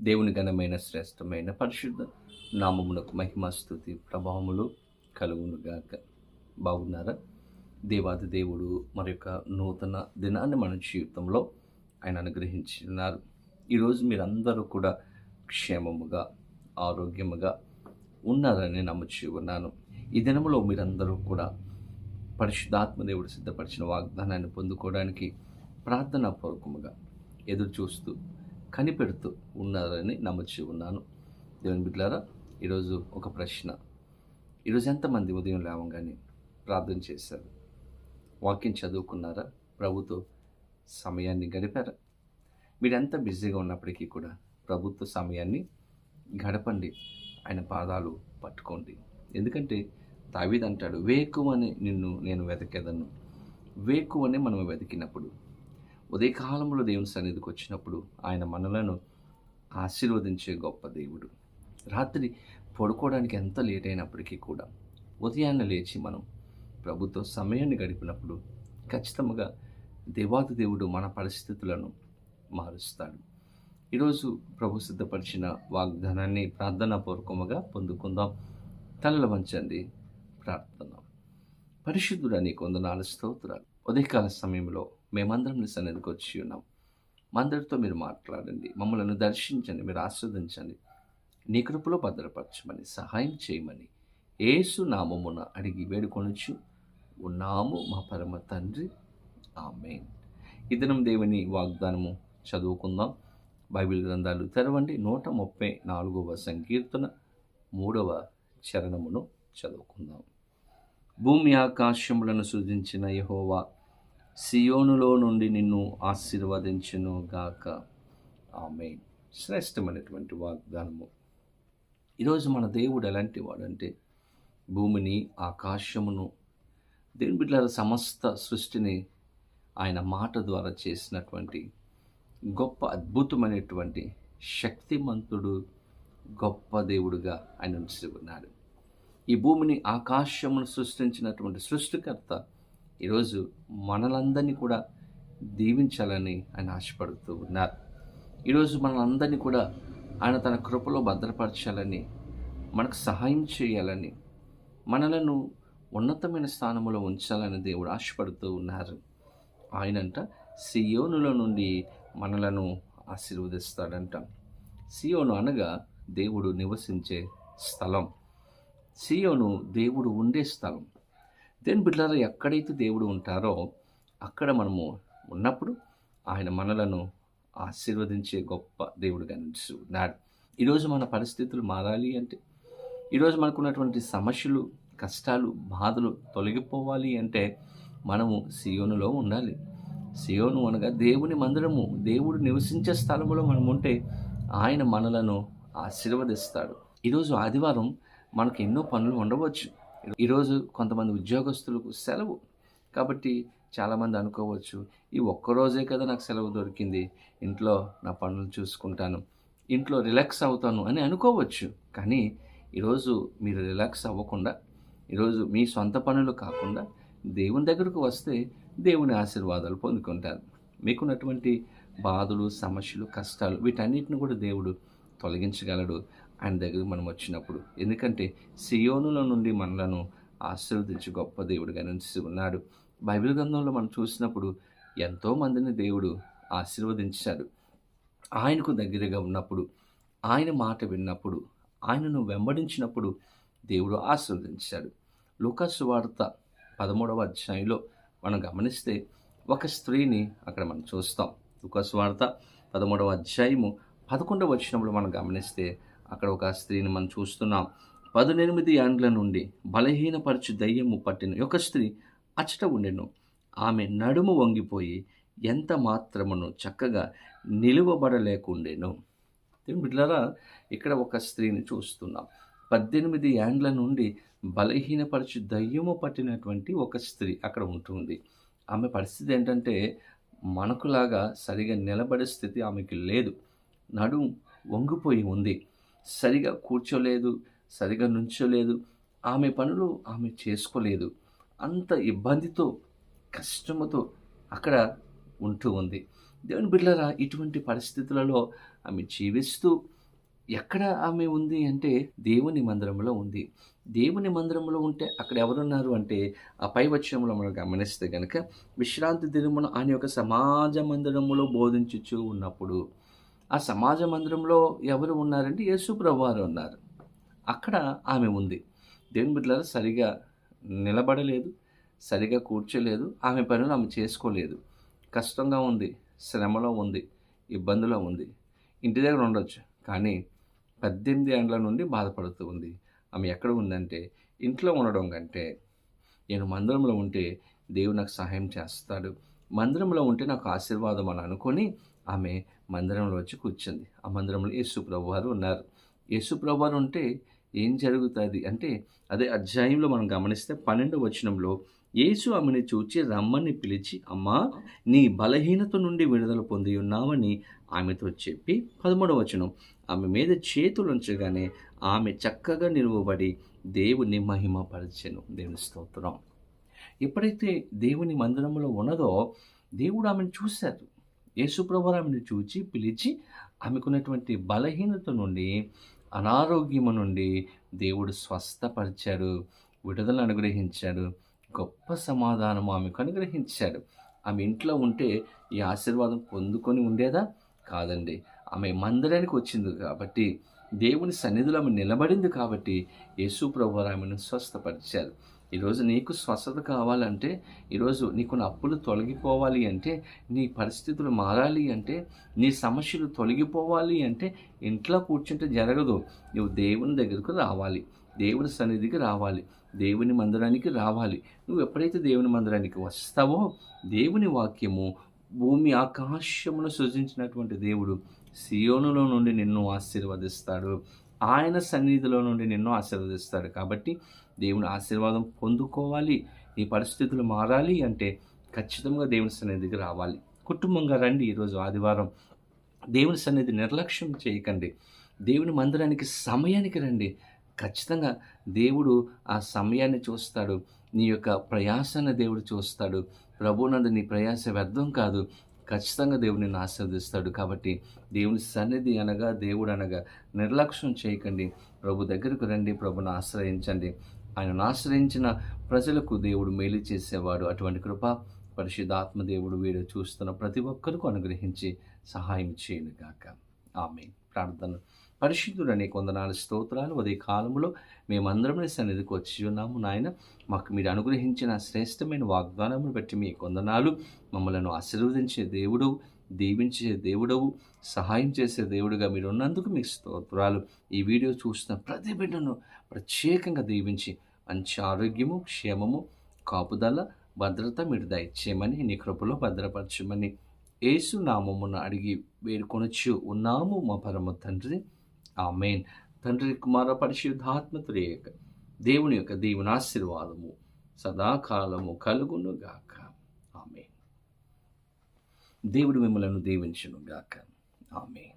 దేవుని ఘనమైన శ్రేష్టమైన పరిశుద్ధ నామమునకు మహిమ స్థుతి ప్రభావములు కలుగునుగాక. బాగున్నారా? దేవాది దేవుడు మరి యొక్క నూతన దినాన్ని మన జీవితంలో ఆయన అనుగ్రహించినారు. ఈరోజు మీరందరూ కూడా క్షేమముగా ఆరోగ్యముగా ఉన్నారని నమ్ముచి ఉన్నాను. ఈ దినములో మీరందరూ కూడా పరిశుద్ధాత్మ దేవుడు సిద్ధపరిచిన వాగ్దానాన్ని పొందుకోవడానికి ప్రార్థన పూర్వకముగా ఎదురు చూస్తూ కనిపెడుతూ ఉన్నారని నమ్మచ్చి ఉన్నాను. దేవుని బిడ్డారా ఈరోజు ఒక ప్రశ్న. ఈరోజు ఎంతమంది ఉదయం లేవంగానే ప్రార్థన చేశారు? వాక్యం చదువుకున్నారా? ప్రభుతో సమయాన్ని గడిపారా? మీరు ఎంత బిజీగా ఉన్నప్పటికీ కూడా ప్రభుత్వ సమయాన్ని గడపండి. ఆయన పాదాలు పట్టుకోండి. ఎందుకంటే దావీద్ అంటాడు వేకువని నిన్ను నేను వెతకేదను వేకువని మనం వెతికినప్పుడు ఉదయకాలంలో దేవుని సన్నిధికి వచ్చినప్పుడు ఆయన మనలను ఆశీర్వదించే గొప్ప దేవుడు. రాత్రి పడుకోవడానికి ఎంత లేట్ అయినప్పటికీ కూడా ఉదయాన్నే లేచి మనం ప్రభుత్వ సమయాన్ని గడిపినప్పుడు ఖచ్చితంగా దేవాది దేవుడు మన పరిస్థితులను మారుస్తాడు. ఈరోజు ప్రభు సిద్ధపరిచిన వాగ్దానాన్ని ప్రార్థనాపూర్వకముగా పొందుకుందాం. తలల వంచండి ప్రార్థన పరిశుద్ధుడని కొందనాలు స్తోత్రాలు. ఉదయకాల సమయంలో మేమందరం నీ సన్నిధికి వచ్చి ఉన్నాం. మా అందరితో మీరు మాట్లాడండి. మమ్మల్ని దర్శించండి. మీరు ఆస్వాదించండి. నీ కృపలో భద్రపరచమని సహాయం చేయమని ఏసు నామమున అడిగి వేడుకొనొచ్చు ఉన్నాము మా పరమ తండ్రి. ఆమె ఇదనం దేవుని వాగ్దానము చదువుకుందాం. బైబిల్ గ్రంథాలు తెరవండి. నూట ముప్పై నాలుగవ సంకీర్తన మూడవ చరణమును చదువుకుందాం. భూమి ఆకాశములను సృజించిన యహోవా సియోనులో నుండి నిన్ను ఆశీర్వదించును గాక. ఆమె శ్రేష్టమైనటువంటి వాగ్దానము. ఈరోజు మన దేవుడు ఎలాంటి వాడంటే భూమిని ఆకాశమును దేవుని బిడ్డల సమస్త సృష్టిని ఆయన మాట ద్వారా చేసినటువంటి గొప్ప అద్భుతమైనటువంటి శక్తిమంతుడు గొప్ప దేవుడుగా ఆయన ఉంచి ఉన్నాడు ఈ భూమిని ఆకాశమును సృష్టించినటువంటి సృష్టికర్త ఈరోజు మనలందరినీ కూడా దీవించాలని ఆయన ఆశపడుతూ ఉన్నారు. ఈరోజు మనలందరినీ కూడా ఆయన తన కృపలో భద్రపరచాలని మనకు సహాయం చేయాలని మనలను ఉన్నతమైన స్థానంలో ఉంచాలని దేవుడు ఆశపడుతూ ఉన్నారు. ఆయనంట సియోనుల నుండి మనలను ఆశీర్వదిస్తాడంట. సియోను అనగా దేవుడు నివసించే స్థలం. సియోను దేవుడు ఉండే స్థలం. దేని బిడ్డలారా ఎక్కడైతే దేవుడు ఉంటారో అక్కడ మనము ఉన్నప్పుడు ఆయన మనలను ఆశీర్వదించే గొప్ప దేవుడు కనిపిస్తున్నాడు ఈరోజు మన పరిస్థితులు మారాలి అంటే ఈరోజు మనకున్నటువంటి సమస్యలు కష్టాలు బాధలు తొలగిపోవాలి అంటే మనము సియోనులో ఉండాలి. సియోను అనగా దేవుని మందిరము దేవుడు నివసించే స్థలంలో మనం ఉంటే ఆయన మనలను ఆశీర్వదిస్తాడు. ఈరోజు ఆదివారం మనకు ఎన్నో పనులు ఉండవచ్చు. ఈరోజు కొంతమంది ఉద్యోగస్తులకు సెలవు. కాబట్టి చాలామంది అనుకోవచ్చు ఈ ఒక్కరోజే కదా నాకు సెలవు దొరికింది ఇంట్లో నా పనులు చూసుకుంటాను ఇంట్లో రిలాక్స్ అవుతాను అని అనుకోవచ్చు. కానీ ఈరోజు మీరు రిలాక్స్ అవ్వకుండా ఈరోజు మీ సొంత పనులు కాకుండా దేవుని దగ్గరకు వస్తే దేవుని ఆశీర్వాదాలు పొందుకుంటారు. మీకున్నటువంటి బాధలు సమస్యలు కష్టాలు వీటన్నిటిని కూడా దేవుడు తొలగించగలడు. ఆయన దగ్గరికి మనం వచ్చినప్పుడు. ఎందుకంటే సియోనుల నుండి మనలను ఆశీర్వదించి గొప్ప దేవుడుగా నిలిచి ఉన్నాడు. బైబిల్ గ్రంథంలో మనం చూసినప్పుడు ఎంతోమందిని దేవుడు ఆశీర్వదించాడు. ఆయనకు దగ్గరగా ఉన్నప్పుడు ఆయన మాట విన్నప్పుడు ఆయనను వెంబడించినప్పుడు దేవుడు ఆశీర్వదించాడు. లూకాసు వార్త పదమూడవ అధ్యాయంలో మనం గమనిస్తే ఒక స్త్రీని అక్కడ మనం చూస్తాం. లూకాసు వార్త పదమూడవ అధ్యాయము పదకొండవ వచ్చినప్పుడు మనం గమనిస్తే అక్కడ ఒక స్త్రీని మనం చూస్తున్నాం. పదునెనిమిది ఏండ్ల నుండి బలహీనపరచు దయ్యము పట్టిన. ఒక స్త్రీ అచ్చట ఉండెను. ఆమె నడుము వంగిపోయి ఎంత మాత్రమును చక్కగా నిలువబడలేకుండెను. దేవుని బిడ్డలారా ఇక్కడ ఒక స్త్రీని చూస్తున్నాం. పద్దెనిమిది ఏండ్ల నుండి బలహీనపరచు దయ్యము పట్టినటువంటి ఒక స్త్రీ అక్కడ ఉంటుంది. ఆమె పరిస్థితి ఏంటంటే మనకులాగా సరిగా నిలబడే స్థితి ఆమెకి లేదు. నడుం వంగిపోయి ఉంది. సరిగా కూర్చోలేదు సరిగా నుంచోలేదు ఆమె పనులు ఆమె చేసుకోలేదు. అంత ఇబ్బందితో కష్టముతో అక్కడ ఉంటూ ఉంది. దేవుని బిడ్డలారా ఇటువంటి పరిస్థితులలో ఆమె జీవిస్తూ ఎక్కడ ఆమె ఉంది అంటే దేవుని మందిరంలో ఉంది. దేవుని మందిరంలో ఉంటే అక్కడ ఎవరున్నారు అంటే ఆ పై వచ్చంలో మనం గమనిస్తే కనుక విశ్రాంతి దినమున ఆయన యొక్క సమాజ మందిరములో బోధించుచూ ఉన్నప్పుడు ఆ సమాజ మందిరంలో ఎవరు ఉన్నారంటే యేసుప్రభు వారు ఉన్నారు. అక్కడ ఆమె ఉంది. దేవుని బిడ్డలారా సరిగా నిలబడలేదు సరిగా కూర్చోలేదు ఆమె పనులు ఆమె చేసుకోలేదు. కష్టంగా ఉంది శ్రమలో ఉంది ఇబ్బందిలో ఉంది. ఇంటి దగ్గర ఉండొచ్చు కానీ పద్దెనిమిది ఏండ్ల నుండి బాధపడుతూ ఉంది. ఆమె ఎక్కడ ఉందంటే ఇంట్లో ఉండడం కంటే నేను మందిరంలో ఉంటే దేవుడు నాకు సహాయం చేస్తాడు. మందిరంలో ఉంటే నాకు ఆశీర్వాదం అని అనుకొని ఆమె మందిరంలో వచ్చి కూర్చుంది. ఆ మందిరంలో యేసుప్రభు వారు ఉన్నారు. యేసుప్రభు వారు ఉంటే ఏం జరుగుతుంది? అంటే అదే అధ్యాయంలో మనం గమనిస్తే పన్నెండు వచనంలో యేసు ఆమెను చూచి రమ్మని పిలిచి అమ్మా నీ బలహీనత నుండి విడుదల పొంది ఉన్నామని ఆమెతో చెప్పి పదమూడవ వచనం. ఆమె మీద చేతులు ఉంచగానే ఆమె చక్కగా నిలువబడి దేవుని మహిమపరచెను దేవుని స్తోత్రం. ఎప్పుడైతే దేవుని మందిరంలో ఉన్నదో దేవుడు ఆమెను చూశారు యేసుప్రభు ఆమెను చూచి పిలిచి ఆమెకున్నటువంటి బలహీనత నుండి అనారోగ్యము నుండి దేవుడు స్వస్థపరిచాడు విడుదల అనుగ్రహించాడు గొప్ప సమాధానం ఆమెకు అనుగ్రహించాడు. ఆమె ఇంట్లో ఉంటే ఈ ఆశీర్వాదం పొందుకొని ఉండేదా? కాదండి. ఆమె మందిరానికి వచ్చింది కాబట్టి దేవుని సన్నిధిలో ఆమె నిలబడింది కాబట్టి యేసు ప్రభు ఆమెను స్వస్థపరిచారు. ఈరోజు నీకు స్వస్థత కావాలంటే ఈరోజు నీకున్న అప్పులు తొలగిపోవాలి అంటే నీ పరిస్థితులు మారాలి అంటే నీ సమస్యలు తొలగిపోవాలి అంటే ఇంట్లో కూర్చుంటే జరగదు. నువ్వు దేవుని దగ్గరకు రావాలి. దేవుని సన్నిధికి రావాలి. దేవుని మందిరానికి రావాలి. నువ్వు ఎప్పుడైతే దేవుని మందిరానికి వస్తావో దేవుని వాక్యము భూమి ఆకాశమును సృజించినటువంటి దేవుడు సియోనులో నుండి నిన్ను ఆశీర్వదిస్తాడు. ఆయన సన్నిధిలో నుండి నిన్ను ఆశీర్వదిస్తాడు. కాబట్టి దేవుని ఆశీర్వాదం పొందుకోవాలి. నీ పరిస్థితులు మారాలి అంటే ఖచ్చితంగా దేవుని సన్నిధికి రావాలి. కుటుంబంగా రండి ఈరోజు ఆదివారం. దేవుని సన్నిధి నిర్లక్ష్యం చేయకండి. దేవుని మందిరానికి సమయానికి రండి. ఖచ్చితంగా దేవుడు ఆ సమయాన్ని చూస్తాడు. నీ యొక్క ప్రయాసాన్ని దేవుడు చూస్తాడు. ప్రభునందు నీ ప్రయాస వ్యర్థం కాదు. ఖచ్చితంగా దేవుడు ఆశీర్దిస్తాడు కాబట్టి దేవుని సన్నిధి అనగా దేవుడు అనగా నిర్లక్ష్యం చేయకండి. ప్రభు దగ్గరకు రండి ప్రభుని ఆశ్రయించండి. ఆయనను ఆశ్రయించిన ప్రజలకు దేవుడు మేలు చేసేవాడు. అటువంటి కృప పరిశుద్ధాత్మ దేవుడు వీడు చూస్తున్న ప్రతి ఒక్కరికి అనుగ్రహించి సహాయం చేయను గాక. ఆమె ప్రార్థన పరిశుద్ధుడనే కొందనాలు స్తోత్రాలు ఉదయ కాలంలో మేమందరం సన్నిధికి వచ్చి ఉన్నాము నాయన. మాకు మీరు అనుగ్రహించిన శ్రేష్టమైన వాగ్దానమును బట్టి మీ కొందనాలు మమ్మలను ఆశీర్వదించే దేవుడు దీవించే దేవుడవు సహాయం చేసే దేవుడుగా మీరు ఉన్నందుకు మీకు స్తోత్రాలు. ఈ వీడియో చూస్తున్న ప్రతి బిడ్డను ప్రత్యేకంగా దీవించి మంచి ఆరోగ్యము క్షేమము కాపుదల భద్రత మీరు దయచేయమని నీ కృపలో భద్రపరచమని యేసు నామమున అడిగి వేడుకొనొచ్చు ఉన్నాము మా పరమ తండ్రి. ఆమెన్. తండ్రి కుమార పరిశుద్ధాత్మతురేక దేవుని యొక్క దేవుని ఆశీర్వాదము సదాకాలము కలుగును గాక ఆమె దేవుడు మిమ్మలను దీవించును గాక ఆమె